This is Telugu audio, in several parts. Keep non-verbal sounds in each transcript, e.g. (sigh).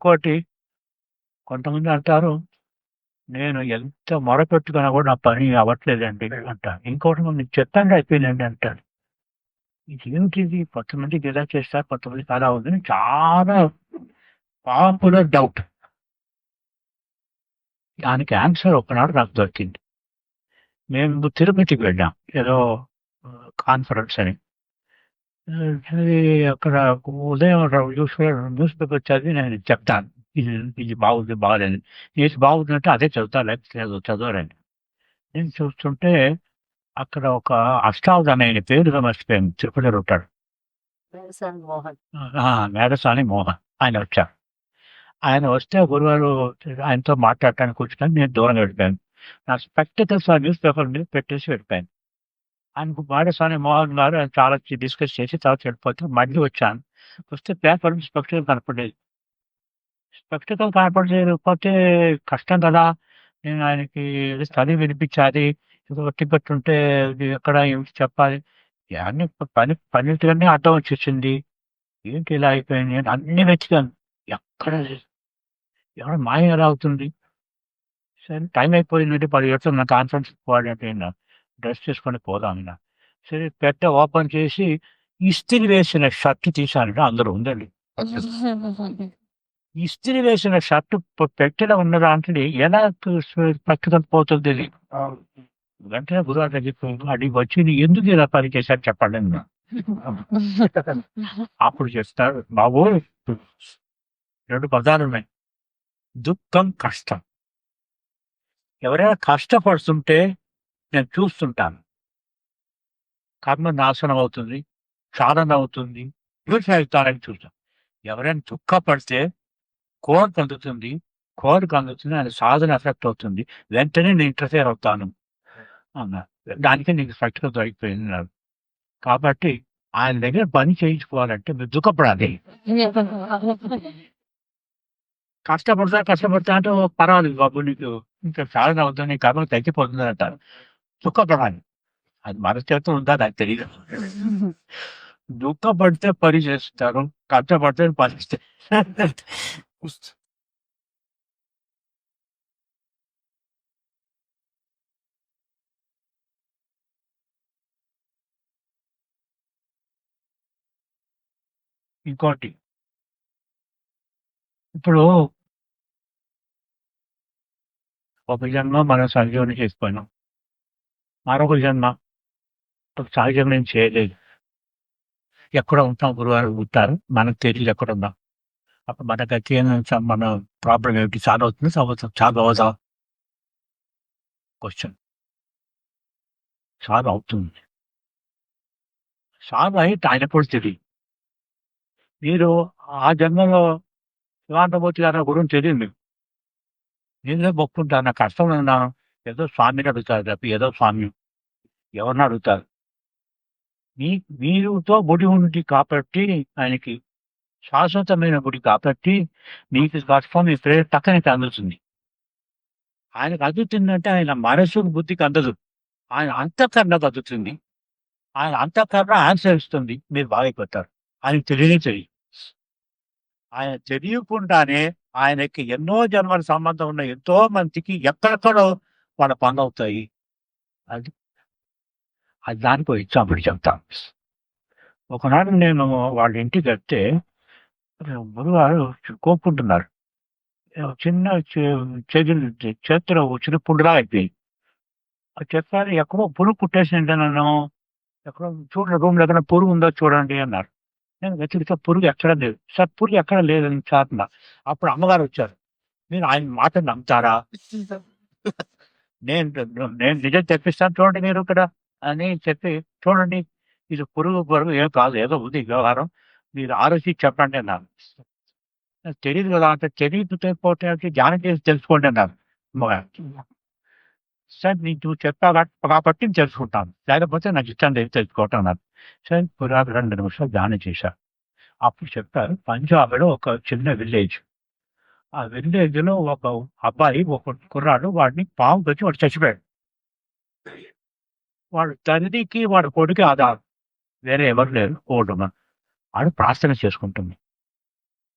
ఇంకోటి కొంతమంది అంటారు, "నేను ఎంత మొరపెట్టుకున్నా కూడా నా పని అవ్వట్లేదండి" అంటారు. ఇంకోటి "నీకు చెప్తాంగా అయిపోయిందండి" అంటారు. ఇదేమిటిది కొంతమందికి ఇలా చేస్తారు, కొంతమందికి అలా ఉందని చాలా పాపులర్ డౌట్. దానికి ఆన్సర్ ఒకనాడు నాకు దొరికింది. మేము తిరుపతికి వెళ్ళాం. ఏదో కాన్ఫరెన్స్ అని. అక్కడ ఉదయం న్యూస్‌లో న్యూస్ పేపర్ చదివి నేను చెప్తాను. ఇది ఇది బాగుంది, బాలేదు. ఏది బాగుందంటే అదే చదువుతా లేకపోతే లేదు చదవనండి. నేను చూస్తుంటే అక్కడ ఒక అష్టావధాని ఆయన పేరు మర్చిపోయాను. తిరుపతిలో ఉంటాడు. మేడసాని మోహన్ ఆయన వచ్చారు. ఆయన వస్తే గురువారు ఆయనతో మాట్లాడటానికి కూర్చున్నాను. నేను దూరంగా వెళ్ళిపోయాను. నా స్పెక్టకల్స్ ఆ న్యూస్ పేపర్ మీద పెట్టేసి వెళ్ళిపోయాను. ఆయనకు మేడసాని మోహన్ గారు ఆయన చాలా డిస్కస్ చేసి తర్వాత వెళ్ళిపోతే మళ్ళీ వచ్చాను. వస్తే పేపర్ స్పెక్టకల్ కనపడలేదు. స్పెక్టకల్ కనపడలేకపోతే కష్టం కదా! నేను ఆయనకి ఏదో చదివి వినిపించాలి. ఏదో ఒట్టిగట్టుంటే ఉంటే ఎక్కడ ఏమిటి చెప్పాలి. అన్ని పని పనిటివన్నీ అర్థం వచ్చేసింది. ఏంటి ఇలా అయిపోయింది నేను అన్ని వెతికాను. ఎక్కడ ఎవడ మాయ ఎలా అవుతుంది? సరే టైం అయిపోయిందంటే పది గంటలు నా కాన్ఫరెన్స్‌కి పోవాలంటే ఈయన డ్రెస్ చేసుకొని పోదాం అన్నా. సరే పెట్టె ఓపెన్ చేసి ఇస్త్రీ వేసిన షర్ట్ తీశానంటే అందులో ఉందండి. ఇస్త్రీ వేసిన షర్ట్ పొ పెట్టెలో ఉన్న దాంట్లోని ఎలా పట్టుకొని పోతుందో. వెంటనే దగ్గరికి పోయి అడిగి వచ్చి "ఇది ఎందుకు ఇలా పని చేశారు చెప్పండి". అప్పుడు చెప్తారు బాబు 2 పదాలున్నాయి. దుఃఖం, కష్టం. ఎవరైనా కష్టపడుతుంటే నేను చూస్తుంటాను. కర్మ నాశనం అవుతుంది. సాధన అవుతుంది. ప్యూరిఫై అవుతారని చూస్తాం. ఎవరైనా దుఃఖపడితే కోరిక అందుతుంది. కోరిక అందుతుంది. ఆయన సాధన ఎఫెక్ట్ అవుతుంది. వెంటనే నేను ఇంటర్ఫేర్ అవుతాను అన్నారు. దానికే నీకు స్పష్టత దొరికిపోయింది అన్నారు. కాబట్టి ఆయన దగ్గర పని చేయించుకోవాలంటే మీరు దుఃఖపడాలి. కష్టపడతా, కష్టపడతా అంటే పర్వాలేదు బాబు నీకు ఇంకా సాధన అవుతుంది. నీ కర్మ తగ్గిపోతుంది" అంటారు. దుఃఖపడాలి. అది మన చేతిలో ఉందా నాకు తెలీదు. దుఃఖపడితే పని చేస్తారు. కష్టపడితే పని చే ఇంకోటి ఇప్పుడు ఒక జన్మ మనం సహజీవనం చేసిపోయినాం. మరొక జన్మ నేను చేయలేదు. ఎక్కడో ఉంటాం గురువారు ఉంటారు. మనకు తెలియదు ఎక్కడ ఎక్కడున్నాం. అప్పుడు మన గతి మన ప్రాబ్లమ్ ఏమిటి? సాల్వ్ అవుతుంది సాల్వ్ అవుతాం సాల్వ్ అవ్వదా? సాల్వ్ అవుతుంది. సాల్వ్ అయ్యి కూడా తెలియదు మీరు ఆ జన్మలో శివానందమూర్తి గారి గురించి తెలియదు నేను నేనే నా కష్టం కష్టంలో ఉన్నాను. ఏదో స్వామిని అడుగుతారు తప్ప ఏదో స్వామి. ఎవరిని అడుగుతారు. మీ మీరుతో ముడి ఉంది కాబట్టి ఆయనకి శాశ్వతమైన గుడి కాబట్టి మీకు కష్టం మీ ప్రేయర్ తక్కనకి అందుతుంది. ఆయనకు అందుతుందంటే ఆయన మనసు బుద్ధికి అందదు. ఆయన అంతఃకరణకు అందుతుంది. ఆయన అంతఃకరణ ఆన్సర్ ఇస్తుంది. మీరు బాగైపోతారు. ఆయనకు తెలియనే తెలియదు. ఆయన తెలియకుండానే ఆయనకి ఎన్నో జన్మల సంబంధం ఉన్న ఎంతో మందికి ఎక్కడెక్కడో వాళ్ళ పనులవుతాయి. అది అది దానికో ఎగ్జాంపుల్ చెప్తాను. ఒకనాడు నేను వాళ్ళ ఇంటికెళ్తే గురుగారు కోపుకుంటున్నారు. చిన్న చేతులు చేతిలో చిన్న పుండులా అయిపోయింది. చెప్పారు ఎక్కడో పురుగు కుట్టేసిందంటే నన్ను. ఎక్కడో చూడండి రూమ్‌లో ఎక్కడ పురుగు ఉందో చూడండి అన్నారు. నేను వెతికితే పురుగు ఎక్కడ లేదు. సార్ పురుగు ఎక్కడ లేదని సార్ అప్పుడు అమ్మగారు వచ్చారు. మీరు ఆయన మాట నమ్ముతారా? (laughs) నేను నేను నిజం తెప్పిస్తాను చూడండి మీరు ఇక్కడ అని చెప్పి చూడండి ఇది పురుగు పురుగు ఏం కాదు ఏదో ఉంది వ్యవహారం. మీరు ఆలోచించి చెప్పండి అన్నారు. తెలియదు కదా! అంటే తెలియకపోతే ధ్యానం చేసి తెలుసుకోండి అన్నారు సార్ సరే నీకు నువ్వు చెప్పావు కాబట్టి నేను తెలుసుకుంటాను. లేకపోతే నాకు ఇష్టం లేదు తెలుసుకోవటం అన్నారు. సరే గురుగారు 2 నిమిషాలు ధ్యానం చేశారు అప్పుడు చెప్పారు పంజాబ్‌లో ఒక చిన్న విలేజ్. ఆ విలేజ్‌లో ఒక అబ్బాయి ఒక కుర్రాడు వాడిని పాము కరిచి వాడు చచ్చిపోయాడు. వాడు తండ్రికి వాడు కొడుకు ఆధారం. వేరే ఎవరు లేరు. ఓల్డ్ వాడు ప్రార్థన చేసుకుంటుంది.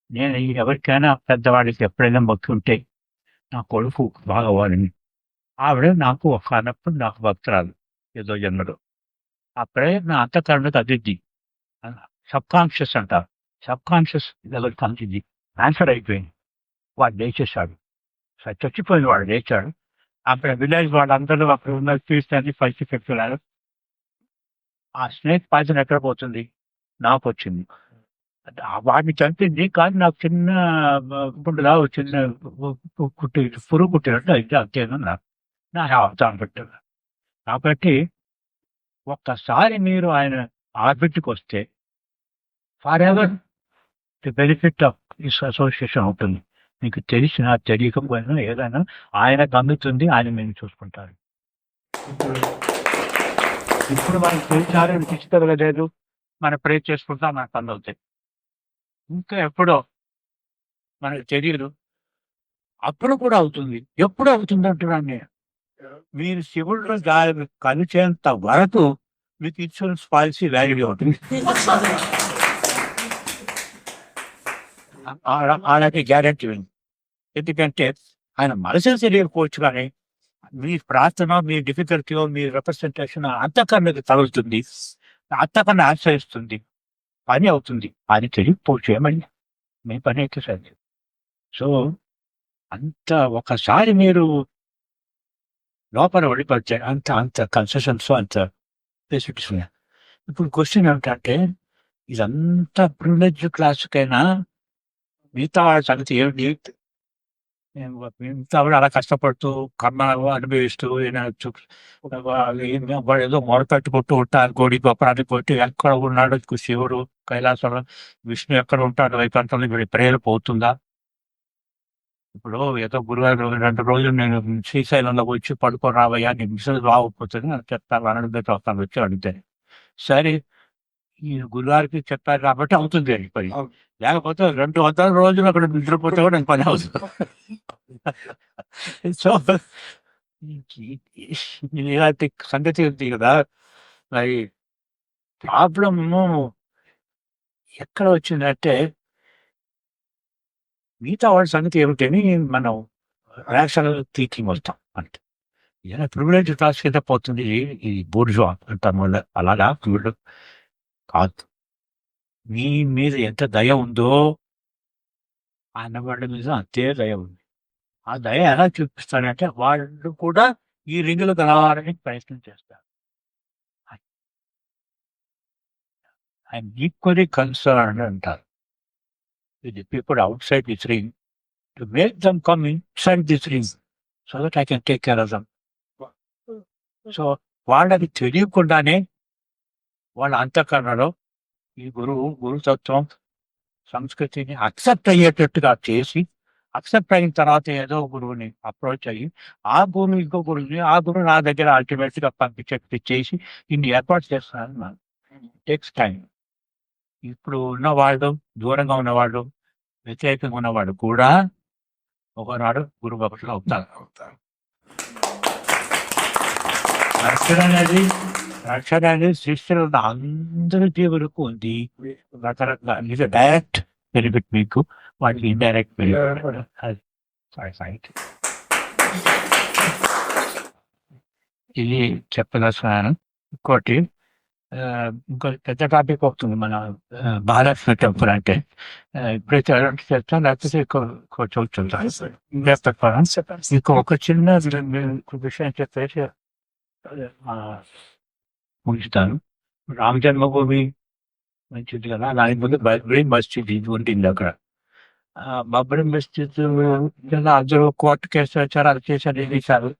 నేను ఎవరికైనా పెద్దవాడికి ఎప్పుడైనా భక్తి ఉంటే నా కొడుకు బాగా అవ్వాలని ఆవిడ నాకు ఒక అన్నప్పుడు నాకు భక్తురాలు. ఏదో జన్మలో. ఆ నా అంతఃకరణకు అదిద్ది సబ్ కాన్షియస్ అంటారు. సబ్ కాన్షియస్ లెవెల్ అందిద్ది ఆన్సర్ అయిపోయింది. వాడు లేచేశాడు. సరే చచ్చిపోయిన వాడు లేచాడు. అక్కడ విలేజ్ వాళ్ళందరూ అక్కడ ఉన్న తీస్తాన్ని పైకి పెట్టుకున్నారు. ఆ స్నేక్ పాయిజన్ ఎక్కడ పోతుంది? నాకు వచ్చింది. వాడిని చంపింది కానీ నాకు చిన్న గుండెలా చిన్న కుట్టి పురుగు కుట్టినట్టు అయితే అంతేను? నాకు నా అవతారం పెట్టారు కాబట్టి ఒక్కసారి మీరు ఆయన ఆర్బిట్కి వస్తే for ever the benefit of this association ఉంటుంది. మీకు తెలిసినా తెలియకపోయినా ఏదైనా ఆయనకు అందుతుంది ఆయన మీరు చూసుకుంటారు ఇప్పుడు ఇప్పుడు మనకు తెలిసారు తీసుకోగలేదు మనం ప్రే చేసుకుంటా మనకు అందవుతాయి ఇంకా ఎప్పుడో మనకు తెలియదు అప్పుడు కూడా అవుతుంది ఎప్పుడు అవుతుంది అంటున్నాను నేను మీరు శివుడు గాలి కలిసేంత వరకు మీకు ఇన్సూరెన్స్ పాలసీ వ్యాలిడ్ అవుతుంది ఆ- అలాంటి గ్యారెంటీ ఉంది ఎందుకంటే ఆయన మనసులు తెలియకపోవచ్చు కానీ మీ ప్రార్థన మీ డిఫికల్టీ మీ రిప్రజెంటేషన్ అంతకన్నది తగులుతుంది. అంతకన్నా ఆశ్రయిస్తుంది. పని అవుతుంది. అని తెలియకపోవచ్చు ఏమని మీ పని అయితే సరే సో అంత ఒకసారి మీరు లోపల పడిపోతే అంత అంత కన్సెషన్స్ అంత ఫెసిలిటీస్ ఉన్నాయి. ఇప్పుడు క్వశ్చన్ ఏమిటంటే ఇదంతా ప్రివిలేజ్ క్లాసుకైనా మిగతా సంగతి ఏమిటి నేను మిగతా అలా కష్టపడుతూ కర్మ అనుభవిస్తూ ఈయన చు- వాళ్ళు ఏదో ఉంటారు గోడి గొప్పరాన్ని కొట్టి ఎక్కడ ఉన్నాడు శివుడు కైలాసంలో విష్ణు ఎక్కడ ఉంటాడు వైకుంఠంలో వీడి ప్రేయర్ పోతుందా? ఇప్పుడు ఏదో గురువారం రెండు రోజులు నేను శ్రీశైలంలో వచ్చి పడుకొని రావయ్యా నీ మిషన్ బాగుపోతుంది అని చెప్తాను అనంతరం వస్తాను వచ్చి అడిగితే. సరే ఈ గురువారికి చెప్పారు కాబట్టి అవుతుంది అని పని. లేకపోతే రెండు వందల రోజులు అక్కడ నిద్రపోతే కూడా నాకు పని అవుతుంది (laughs) సో ఇలాంటి సంగతి ఉంది కదా. మరి ప్రాబ్లము ఎక్కడ వచ్చిందంటే మిగతా వాళ్ళ సంగతి ఏమిటని మనం రేషనల్ థింకింగ్ వస్తాం అంటే ఇలా ప్రివిలేజ్ క్లాస్ కింద పోతుంది ఈ- బూర్జువా అంటాం అలాగా? వీళ్ళు కాదు. మీ మీద ఎంత దయ ఉందో అన్నవాడి మీద అంతే దయ ఉంది. ఆ దయ ఎలా చూపిస్తారంటే వాళ్ళు కూడా ఈ రింగులు కలవడానికి ప్రయత్నం చేస్తారు. ఐఎమ్ ఈక్వలీ కన్సర్న్ అంటారు. With the people outside this ring to make them come inside this ring so that I can take care of them. So వాళ్ళకి తెలియకుండానే వాళ్ళ అంతఃకరణలో ఈ గురువు గురుతత్వం సంస్కృతిని అక్సెప్ట్ అయ్యేటట్టుగా చేసి అక్సెప్ట్ అయిన తర్వాత ఏదో గురువుని అప్రోచ్ అయ్యి ఆ గురువు ఇంకో గురువుని ఆ గురువు నా దగ్గర అల్టిమేట్గా పంపించేట్టు చేసి ఇన్ని ఏర్పాటు చేస్తున్నాను టేక్స్ టైం ఇప్పుడు ఉన్నవాళ్ళు దూరంగా ఉన్నవాళ్ళు వ్యతిరేకంగా ఉన్నవాడు కూడా ఒకనాడు గురు భక్తులు అవుతారు. రక్షణ అనేది రక్షణ అనేది సృష్టిలో ఉన్న అందరి జీవులకు ఉంది రకరకాల ఇది డైరెక్ట్ బెనిఫిట్ మీకు వాటికి ఇండైరెక్ట్ బెనిఫిట్ ఇది చెప్పదలుచుకున్నాను ఇంకోటి ఇంకో పెద్ద టాపిక్ అవుతుంది మన మహాలక్ష్మి టెంపుల్ అంటే ఇప్పుడైతే అలాంటి చెప్తాను లేకపోతే ఇంకో- చెప్తాను ఇంకో ఒక చిన్న విషయం చెప్పేసి ముగిస్తాను. రామ జన్మభూమి మంచిది కదా? దాని ముందు బబ్రీ మస్జిద్ ఇది ఉండింది అక్కడ. బబ్రీ మస్జిద్ అందరూ కోర్టు కేసు వచ్చారు అది చేశారు ఇది చేశారు?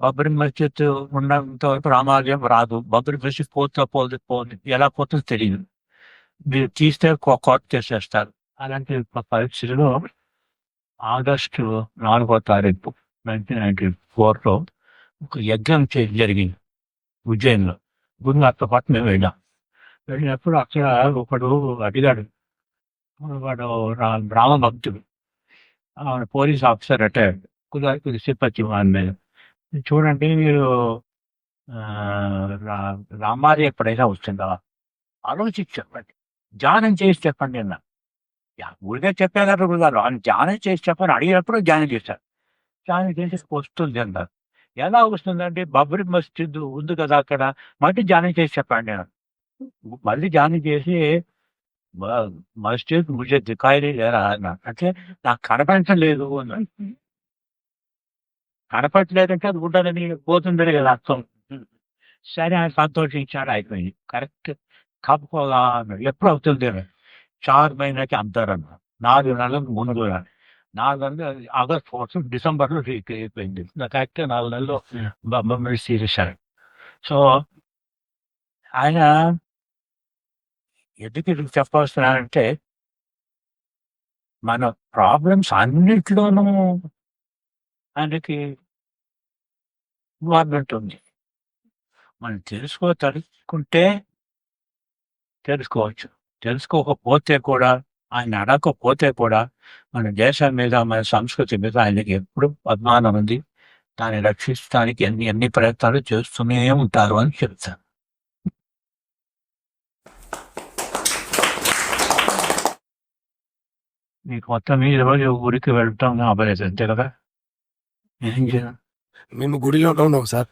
బబ్రీ మస్జిద్ ఉన్నంత వరకు రామాలయం రాదు. బబ్రీ మస్జిద్ పోతా పోదు పోదు. ఎలా పోతుందో తెలియదు. మీరు తీస్తే కో- కోర్టు చేసేస్తారు అలాంటి పరిస్థితిలో ఆగస్టు నాలుగో తారీఖు నైన్టీన్ నైన్టీ ఫోర్లో ఒక యజ్ఞం చే- జరిగింది. ఉజ్జయిన్లో. గురునాథ్తో పాటు మేము వెళ్ళాం వెళ్ళినప్పుడు అక్కడ ఒకడు అడిగాడు వాడు రామ భక్తుడు. ఆ పోలీస్ ఆఫీసర్ అటాక్ కొద్ది సిప్పచ్చి వాని మీద. చూడండి మీరు రా- రామారి ఎప్పుడైనా వచ్చిందా? ఆలోచించి చెప్పండి. ధ్యానం చేసి చెప్పండి అన్న. యా ఊరికే చెప్పేదారు గురుగారు ఆయన ధ్యానం చేసి చెప్పని అడిగినప్పుడు ధ్యానం చేశారు. ధ్యానం చేసి వస్తుంది అన్నారు. ఎలా వస్తుందండి బబ్రి మస్జిద్ ఉంది కదా అక్కడ? మళ్ళీ జాయిన్ చేసి చెప్పండి మళ్ళీ జాయిన్ చేసి మస్జిద్ ముజే దికాయలే లేరా అంటే నాకు కనపడటం లేదు కనపడలేదంటే అది ఉండాలని పోతుందని కదా అర్థం. సరే ఆయన సంతోషించాడు అయిపోయింది. కరెక్ట్ కప్పుకోగా ఎప్పుడు అవుతుంది? చార్మైనకి అంతారన్నారు నాలుగు నెలలకు ముందు 4 నెలలు ఆగస్ట్ ఫోర్త్ డిసెంబర్‌లో రి అయిపోయింది. కరెక్ట్‌గా 4 నెలలు బ బొమ్మలు తీసేశారు. సో ఆయన ఎందుకు ఇది చెప్పొస్తున్నానంటే మన ప్రాబ్లమ్స్ అన్నిట్లోనూ ఆయనకి ఇన్వాల్వ్‌మెంట్ ఉంది. మనం తెలుసుకోదలుచుకుంటే తెలుసుకోవచ్చు. తెలుసుకోకపోతే కూడా ఆయన అడగకపోతే కూడా మన దేశం మీద, మన సంస్కృతి మీద ఆయనకి ఎప్పుడు అభిమానం ఉంది. దాన్ని రక్షించడానికి ఎన్ని ఎన్ని ప్రయత్నాలు చేస్తూనే ఉంటారు అని చెప్తాను. మీకు మొత్తం మీద రోజు ఊరికి వెళ్ళటం అవ్వలేదు అంతే కదా? ఏం చేయాలి? మేము గుడిలో ఉన్నాం సార్.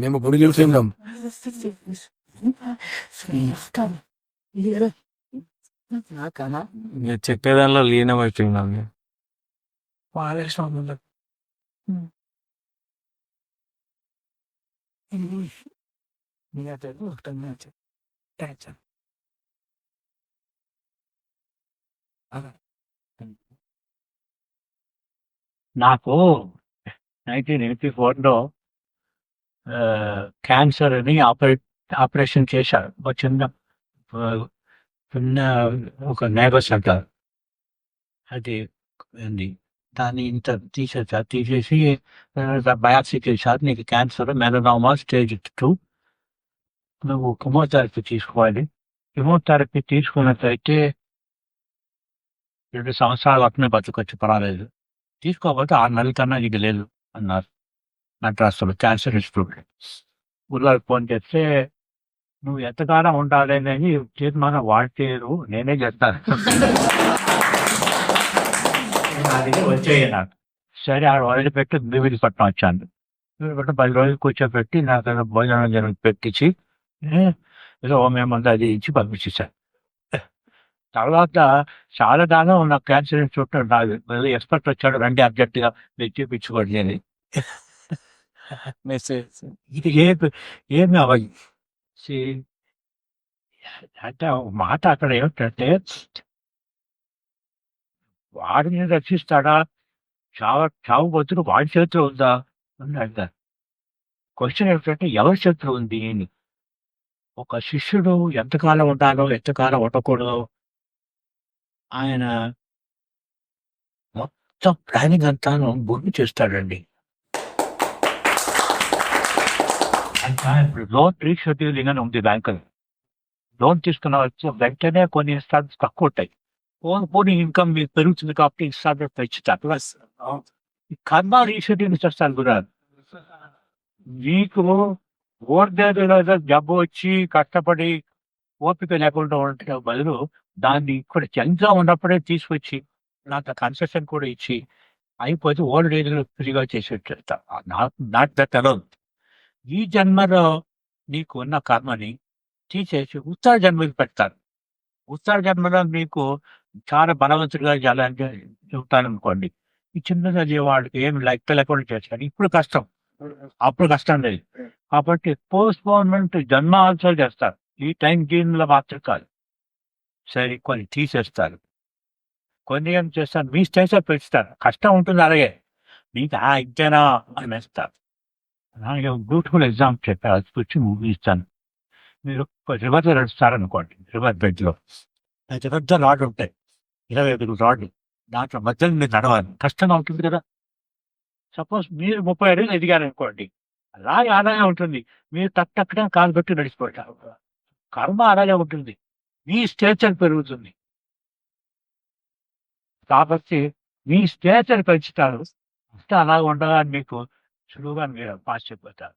మేము గుడిలో ఉన్నాం. నాకనా? మీరు చెప్పేదానిలో లీనమైపోయినాం. పాలేశ్వరంలో నాకు 1984లో ఆహ్, క్యాన్సర్ అని ఆపరేట్ ఆపరేషన్ చేశారు. ఒక చిన్న ఉన్న ఒక నేవస్ అంటారు. అది ఉంది. దాన్ని ఇంత తీసేసారు. తీసేసి తర్వాత బయాప్సీ చేశారు. నీకు క్యాన్సర్ మెలనోమా స్టేజ్ టూ నువ్వు కిమోథెరపీ తీసుకోవాలి. కిమోథెరపీ తీసుకున్నట్లయితే రెండు సంవత్సరాలు వరకునే బతుకొచ్చి పర్వాలేదు. తీసుకోకపోతే ఆరు నెలల కన్నా ఇది లేదు అన్నారు. మద్రాసులో క్యాన్సర్ ఇన్‌స్టిట్యూట్. ఊర్లోకి ఫోన్ చేస్తే నువ్వు ఎంతకాలం ఉండాలి అనేది తీర్మానం వాళ్ళు చేయరు. నేనే చేస్తాను. సరే ఆడ వదిలిపెట్టి భీమిలిపట్నం వచ్చాను. భీమిలిపట్నం 10 రోజులు కూర్చోబెట్టి నాకు భోజనం గినం పెట్టించి ఏదో మందు అది ఇచ్చి పంపించేశారు. తర్వాత చాలా కాలం నాకు క్యాన్సర్ ఇన్‌స్టిట్యూట్‌లో నాకు ఎక్స్‌పర్ట్ వచ్చాడు రండి అర్జెంట్‌గా మీరు చూపించుకోండి అని. (laughs) ఇది ఏమి ఏమి అవ్వదు. అంటే మాట అక్కడ ఏమిటంటే వాడిని రక్షిస్తాడా? చావ చావు బతులు వాడి చేతిలో ఉందా? అని అడిగారు. క్వశ్చన్ ఏమిటంటే ఎవరి చేతిలో ఉంది అని. ఒక శిష్యుడు ఎంతకాలం ఉండాలో, ఎంతకాలం ఉండకూడదు ఆయన మొత్తం ప్లానింగ్ అంతాను గుర్తు చేస్తాడండి. అంతా ఇప్పుడు లోన్ రీషెడ్యూలింగ్ అని ఉంది బ్యాంకు లోన్ తీసుకున్న వచ్చి వెంటనే కొన్ని ఇన్‌స్టాల్‌మెంట్స్ తక్కువుంటాయి. పోను పోనీ ఇన్‌కమ్ మీకు పెరుగుతుంది కాబట్టి ఇన్‌స్టాల్‌మెంట్ పెంచుతారు. ప్లస్ ఈ కర్మ రీషెడ్యూలింగ్ చేస్తారు గురుగారు. మీకు ఓర్దేదో జబ్బు వచ్చి కష్టపడి ఓపిక లేకుండా ఉండే బదులు దాన్ని ఇక్కడ యంగ్‌గా ఉన్నప్పుడే తీసుకొచ్చి నాకు కన్సెషన్ కూడా ఇచ్చి అయిపోతే ఓల్డ్ ఏజ్‌లో ఫ్రీగా చేసేట్టు నాట్ దట్ అలోన్. ఈ జన్మలో నీకు ఉన్న కర్మని తీసేసి ఉత్తర జన్మకి పెడతారు. ఉత్తర జన్మలో మీకు చాలా బలవంతుడిగా చేయాలని చెబుతారనుకోండి. ఈ చిన్నగా వాళ్ళకి ఏమి లెక్క లేకుండా చేశారు. ఇప్పుడు కష్టం. అప్పుడు కష్టం లేదు. కాబట్టి పోస్ట్‌పోన్‌మెంట్ ఆల్సో చేస్తారు. ఈ టైం జీన్‌లో మాత్రం కాదు. సరే కొన్ని తీసేస్తారు. కొన్ని ఏం చేస్తారు మీ స్టేజ్‌లో పెంచుతారు. కష్టం ఉంటుంది అలాగే. మీకు ఆ! ఇంతేనా అనేస్తారు. అలాగే బ్యూటిఫుల్ ఎగ్జాంపుల్ చెప్పారు. అది వచ్చి మూవీ ఇస్తాను. మీరు రివర్‌లో నడుస్తారనుకోండి. రివర్ బెడ్‌లో. అయితే పెద్ద రాడ్లు ఉంటాయి. ఇరవై ఐదు రాడ్లు. దాంట్లో మధ్యలో మీరు నడవాలి. కష్టంగా ఉంటుంది కదా! సపోజ్ మీరు 30 అడుగులు ఎదిగారనుకోండి. అలాగే అలాగే ఉంటుంది. మీరు తట్టక్కడ కాలు పెట్టి నడిచిపోతారు. కర్మ అలాగే ఉంటుంది. మీ స్టేచర్ పెరుగుతుంది. కాబట్టి మీ స్టేచర్ పెంచుతారు. అంతా అలాగ ఉండగా మీకు शुरू में पाँच से बता।